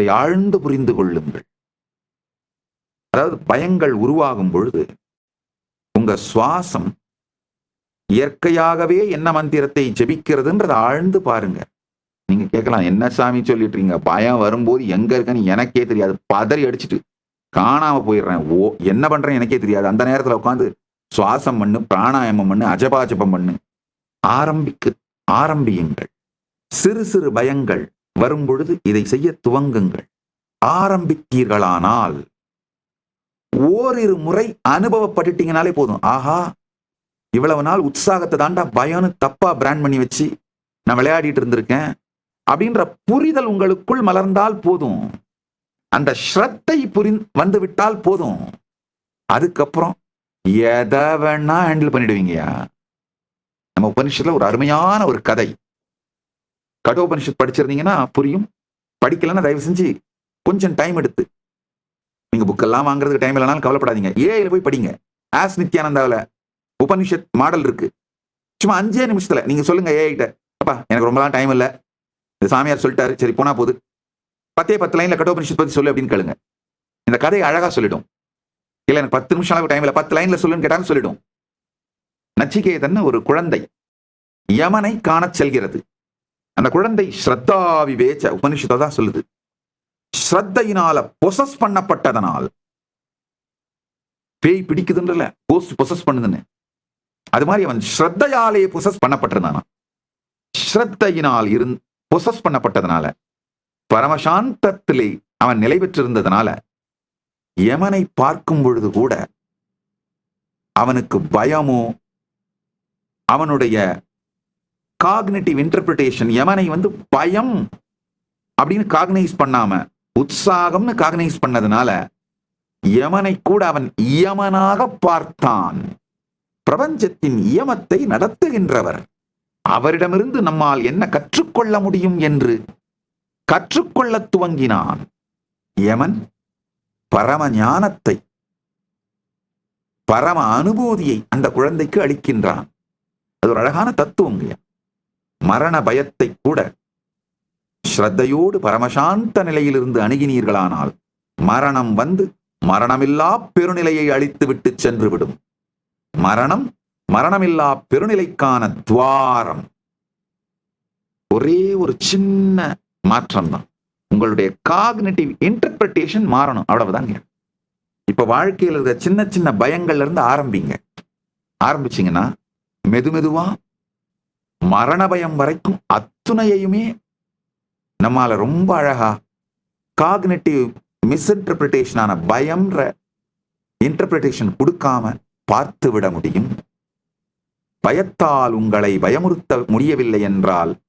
இதை ஆழ்ந்து புரிந்து கொள்ளுங்கள். அதாவது பயங்கள் உருவாகும் பொழுது உங்க சுவாசம் இயற்கையாகவே என்ன மந்திரத்தை ஜெபிக்கிறதுன்றதை ஆழ்ந்து பாருங்க. நீங்க கேட்கலாம் என்ன சாமி சொல்லிட்டு பயம் வரும்போது எங்க இருக்கன்னு எனக்கே தெரியாது. பதறி அடிச்சிட்டு காணாம போயிடுறேன். ஓ என்ன பண்றேன் எனக்கே தெரியாது. அந்த நேரத்துல உட்காந்து சுவாசம் பண்ணு பிராணாயாமம் பண்ணு அஜபாஜபம் பண்ணு. ஆரம்பிக்கு ஆரம்பியுங்கள். சிறு சிறு பயங்கள் வரும்பொழுது இதை செய்ய துவங்குங்கள். ஆரம்பித்தீர்களானால் ஓரிரு முறை அனுபவப்பட்டுட்டீங்கனாலே போதும். ஆஹா இவ்வளவு நாள் உற்சாகத்தை தாண்டா பயம்னு தப்பா பிராண்ட் பண்ணி வச்சு நான் விளையாடிட்டு இருந்திருக்கேன். அப்படின்ற புரிதல் உங்களுக்குள் மலர்ந்தால் போதும். அந்த ஸ்ரத்தை புரி வந்து விட்டால் போதும். அதுக்கப்புறம் எதை வேணா ஹேண்டில் பண்ணிடுவீங்கயா நம்ம உபனிஷத்துல ஒரு அருமையான ஒரு கதை. கடோபனிஷத் படிச்சிருந்தீங்கன்னா புரியும். படிக்கலன்னா தயவு செஞ்சு கொஞ்சம் டைம் எடுத்து. நீங்க புக்கெல்லாம் வாங்குறதுக்கு டைம் இல்லைனாலும் கவலைப்படாதீங்க. ஏஐல போய் படிங்க. ஆஸ் நித்யானந்தாவில் உபனிஷத் மாடல் இருக்கு. சும்மா அஞ்சே நிமிஷத்துல. நீங்க சொல்லுங்க ஏஐட்ட அப்பா எனக்கு ரொம்பலாம் டைம் இல்லை. இந்த சாமியார் சொல்லிட்டாரு. சரி போனா போகுது. பத்தே பத்து லைன்ல கடோபனிஷத் பத்தி சொல்லு அப்படின்னு கேளுங்க. இந்த கதையை அழகா சொல்லிடும். இல்லை எனக்கு பத்து நிமிஷம் அளவு டைம் இல்லை. பத்து லைன்ல சொல்லுன்னு கேட்டாலும் சொல்லிடும். நச்சிகேதன் ஒரு குழந்தை. யமனை காண செல்கிறது. அந்த குழந்தை ஸ்ரத்தா விவேச்ச உபனிஷத்தை தான் சொல்லுது. ஸ்ரத்தையினால பொசஸ் பண்ணப்பட்டதனால் பேய் பிடிக்குதுன்றல கோஸ்ட் பொசஸ் பண்ணுதுன்னு. அது மாதிரி அவன் ஸ்ரத்தையாலே பொசஸ் பண்ணப்பட்டிருந்தானா ஸ்ரத்தையினால் இருந் பொசஸ் பண்ணப்பட்டதனால பரமசாந்தத்திலே அவன் நிலை பெற்றிருந்ததுனால யமனை பார்க்கும் பொழுது கூட அவனுக்கு பயமோ அவனுடைய காக்னேட்டிவ் இன்டர்பிரிட்டேஷன் யமனை வந்து பயம் அப்படின்னு காக்னைஸ் பண்ணாம உற்சாகம்னு காக்னைஸ் பண்ணதுனால யமனை கூட அவன் இயமனாக பார்த்தான். பிரபஞ்சத்தின் இயமத்தை நடத்துகின்றவர். அவரிடமிருந்து நம்மால் என்ன கற்றுக்கொள்ள முடியும் என்று கற்றுக்கொள்ள துவங்கினான். யமன் பரம ஞானத்தை பரம அனுபூதியை அந்த குழந்தைக்கு அளிக்கின்றான். அது ஒரு அழகான தத்துவம் மரண பயத்தை கூட ஸ்ரத்தையோடு பரமசாந்த நிலையிலிருந்து அணுகினீர்களானால் மரணம் வந்து மரணமில்லா பெருநிலையை அழித்து விட்டு சென்று விடும் மரணம் மரணமில்லா பெருநிலைக்கான துவாரம். ஒரே ஒரு சின்ன மாற்றம் தான் உங்களுடைய காக்னேட்டிவ் இன்டர்பிரிட்டேஷன் மாறணும். அவ்வளவுதாங்க இப்ப வாழ்க்கையில் இருக்கிற சின்ன சின்ன பயங்கள்ல இருந்து ஆரம்பிங்க. ஆரம்பிச்சீங்கன்னா மெது மெதுவா மரண பயம் வரைக்கும் அத்துணையுமே நம்மால ரொம்ப அழகா காக்னேட்டிவ் மிஸ்இன்டர்பிரிட்டேஷனான பயம்ன்ற இன்டர்பிரிட்டேஷன் கொடுக்காம பார்த்து விட முடியும். பயத்தால் உங்களை பயமுறுத்த முடியவில்லை என்றால்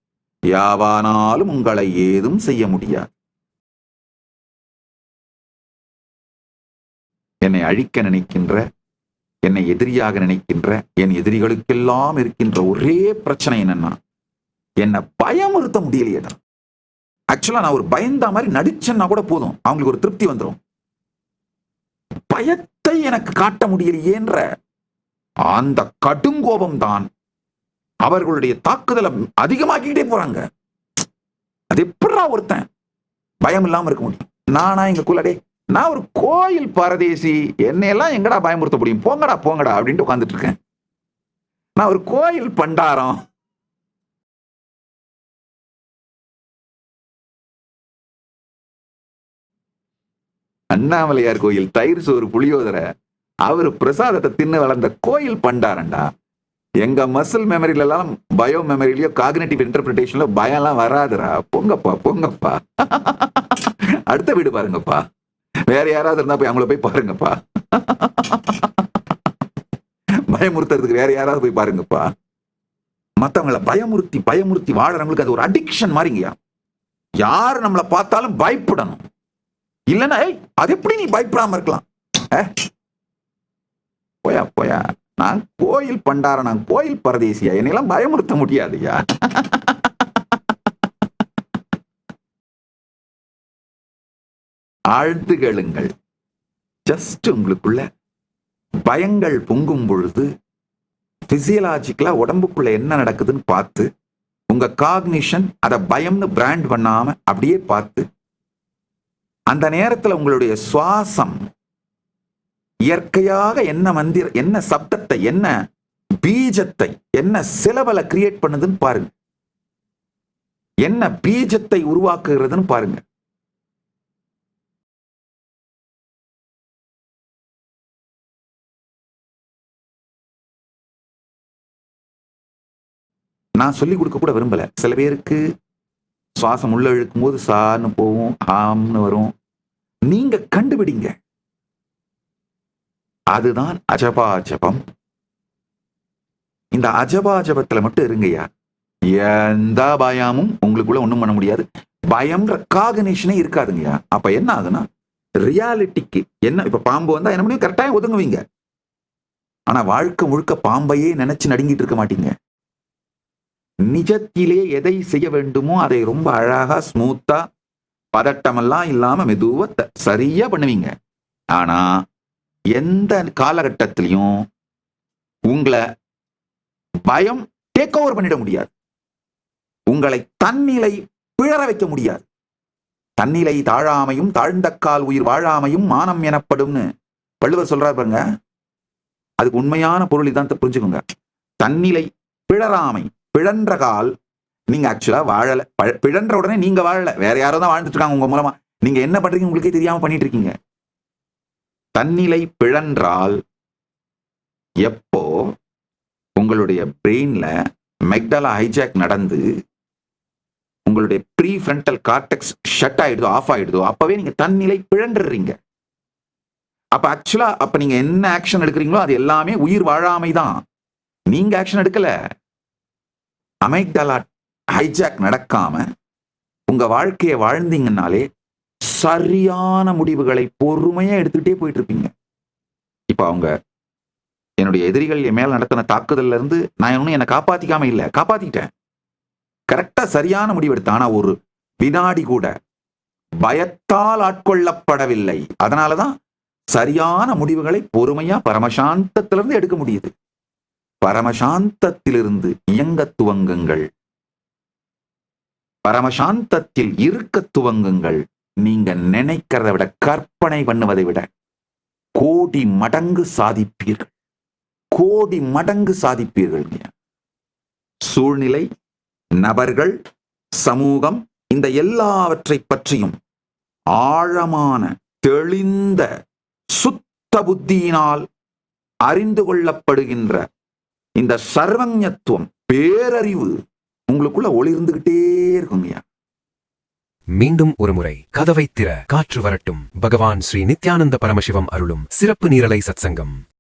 யாவானாலும் உங்களை ஏதும் செய்ய முடியாது. என்னை அழிக்க நினைக்கின்ற என்னை எதிரியாக நினைக்கின்ற என் எதிரிகளுக்கெல்லாம் இருக்கின்ற ஒரே பிரச்சனை என்னன்னா என்னை பயமுறுத்த முடியலையேடா ஆக்சுவலா நான் ஒரு பயந்தா மாதிரி நடிச்சேன்னா கூட போதும். அவங்களுக்கு ஒரு திருப்தி வந்துடும் பயத்தை எனக்கு காட்ட முடியலையேன்ற அந்த கடுங்கோபம் தான் அவர்களுடைய தாக்குதலை அதிகமாக்கிக்கிட்டே போறாங்க. அது எப்படா ஒருத்தன்? பயம் இல்லாம இருக்க முடியும். நானா எங்க குலடே நான் ஒரு கோயில் பரதேசி என்னையெல்லாம் எங்கடா பயமுறுத்த முடியும்? போங்கடா போங்கடா அப்படின்ட்டு உட்காந்துட்டு இருக்கேன். நான் ஒரு கோயில் பண்டாரம். அண்ணாமலையார் கோயில் தயிர் சோறு புளியோதரை அவர் பிரசாதத்தை தின்னு வளர்ந்த கோயில் பண்டாரண்டா எங்க மசில் மெமரியில எல்லாம் பயோ மெமரிலயோ காக்னேட்டிவ் இன்டர்பிரிட்டேஷன்ல பயம்லாம் வராதுடா. பொங்கப்பா பொங்கப்பா. அடுத்த வீடு பாருங்கப்பா. வேற யாராவது இருந்தா போய் அவங்கள போய் பாருங்கப்பா. பயமுறுத்துறதுக்கு வேற யாராவது போய் பாருங்கப்பா. மத்தவங்கள பயமுறுத்தி பயமுறுத்தி வாழறவங்களுக்கு அது ஒரு அடிக்ஷன் மாதிரிங்கயா யார் நம்மளை பார்த்தாலும் பயப்படணும். இல்லைன்னா ஏய் அது எப்படி நீ பயப்படாம இருக்கலாம்? போயா போயா. நான் கோயில் பண்டார நான் கோயில் பரதேசியா. என்னையெல்லாம் பயமுறுத்த முடியாதுயா ஆழ்ந்து கேளுங்கள். ஜஸ்ட் உங்களுக்குள்ள பயங்கள் பொங்கும் பொழுது பிசியலாஜிக்கலா உடம்புக்குள்ள என்ன நடக்குதுன்னு பார்த்து உங்க காக்னிஷன் அதை பயம்னு பிராண்ட் பண்ணாம அப்படியே பார்த்து அந்த நேரத்துல உங்களுடைய சுவாசம் இயற்கையாக என்ன மந்திர என்ன சப்தத்தை என்ன பீஜத்தை என்ன சிலபலை கிரியேட் பண்ணுதுன்னு பாருங்க. என்ன பீஜத்தை உருவாக்குகிறதுன்னு பாருங்க. நான் சொல்லி கொடுக்க கூட விரும்பல. சில பேருக்கு சுவாசம் உள்ள இழுக்கும் போது சான்னு போகும் ஆம்னு வரும். நீங்க கண்டுபிடிங்க. அதுதான் அஜபாஜபம். இந்த அஜபாஜபத்துல மட்டும் இருங்கய்யா. எந்த பயமும் உங்களுக்குள்ள ஒண்ணும் பண்ண முடியாது. பயம்ன்ற காகனேஷனே இருக்காதுங்கய்யா. அப்ப என்ன ஆகுனா ரியாலிட்டிக்கு என்ன இப்ப பாம்பு வந்தா என்ன பண்ணி கரெக்டாக ஒதுங்குவீங்க. ஆனா வாழ்க்கை முழுக்க பாம்பையே நினைச்சு நடுங்கிட்டு இருக்க மாட்டீங்க. நிஜத்திலே எதை செய்ய வேண்டுமோ அதை ரொம்ப அழகா ஸ்மூத்தா பதட்டமெல்லாம் இல்லாம மெதுவா த- சரியா பண்ணுவீங்க. ஆனா எந்த காலகட்டத்திலையும் உங்களை பயம் டேக் ஓவர் பண்ணிட முடியாது. உங்களை தன்னிலை பிழற வைக்க முடியாது. தன்னிலை தாழாமையும் தாழ்ந்த கால் உயிர் வாழாமையும் மானம் எனப்படும்னு வள்ளுவர் சொல்றாரு பாருங்க. அதுக்கு உண்மையான பொருள் இதான் புரிஞ்சுக்கோங்க. தன்னிலை பிழறாமை பிழன்ற கால் நீங்க ஆக்சுவலா வாழல. பழ- பிழன்ற உடனே நீங்க வாழல. வேற யாரோ தான் வாழ்ந்துட்டு இருக்காங்க உங்க மூலமா. நீங்க என்ன பண்றீங்க உங்களுக்கே தெரியாம பண்ணிட்டு இருக்கீங்க தன்னிலை பிழன்றால் எப்போ உங்களுடைய பிரெயின்ல மெக்டலா ஹைஜாக் நடந்து உங்களுடைய ப்ரீ ஃப்ரண்டல் கார்டெக்ஸ் ஷட் ஆயிடுதோ ஆஃப் ஆயிடுதோ அப்பவே நீங்க தன்னிலை பிழன்றுறீங்க அப்ப ஆக்சுவலா அப்ப நீங்க என்ன ஆக்ஷன் எடுக்கிறீங்களோ அது எல்லாமே உயிர் வாழாமை தான் நீங்க ஆக்ஷன் எடுக்கல. அமைக்டலா ஹைஜாக் நடக்காம உங்க வாழ்க்கையை வாழ்ந்தீங்கன்னாலே சரியான முடிவுகளை பொறுமையா எடுத்துக்கிட்டே போயிட்டு இருப்பீங்க இப்ப அவங்க என்னுடைய எதிரிகள் என் மேல நடத்தின தாக்குதல்ல இருந்து நான் இன்னும் என்னை காப்பாத்திக்காம இல்ல காப்பாத்திட்டேன். கரெக்டா சரியான முடிவு எடுத்தேன். ஆனா ஒரு வினாடி கூட பயத்தால் ஆட்கொள்ளப்படவில்லை. அதனாலதான் சரியான முடிவுகளை பொறுமையா பரமசாந்தத்திலிருந்து எடுக்க முடியுது. பரமசாந்தத்திலிருந்து இயங்க துவங்குங்கள். பரமசாந்தத்தில் இருக்க துவங்குங்கள். நீங்க நினைக்கிறத விட கற்பனை பண்ணுவதை விட கோடி மடங்கு சாதிப்பீர்கள். கோடி மடங்கு சாதிப்பீர்கள் சூழ்நிலை நபர்கள் சமூகம் இந்த எல்லாவற்றை பற்றியும் ஆழமான தெளிந்த சுத்த புத்தியினால் அறிந்து கொள்ளப்படுகின்ற இந்த சர்வஞத்துவம் பேரறிவு உங்களுக்குள்ள ஒளிர்ந்துகிட்டே இருக்குங்கய்யா மீண்டும் ஒருமுறை கதவை திற காற்று வரட்டும். பகவான் ஸ்ரீ நித்யானந்த பரமசிவம் அருளும் சிறப்பு நீரலை சத்சங்கம்.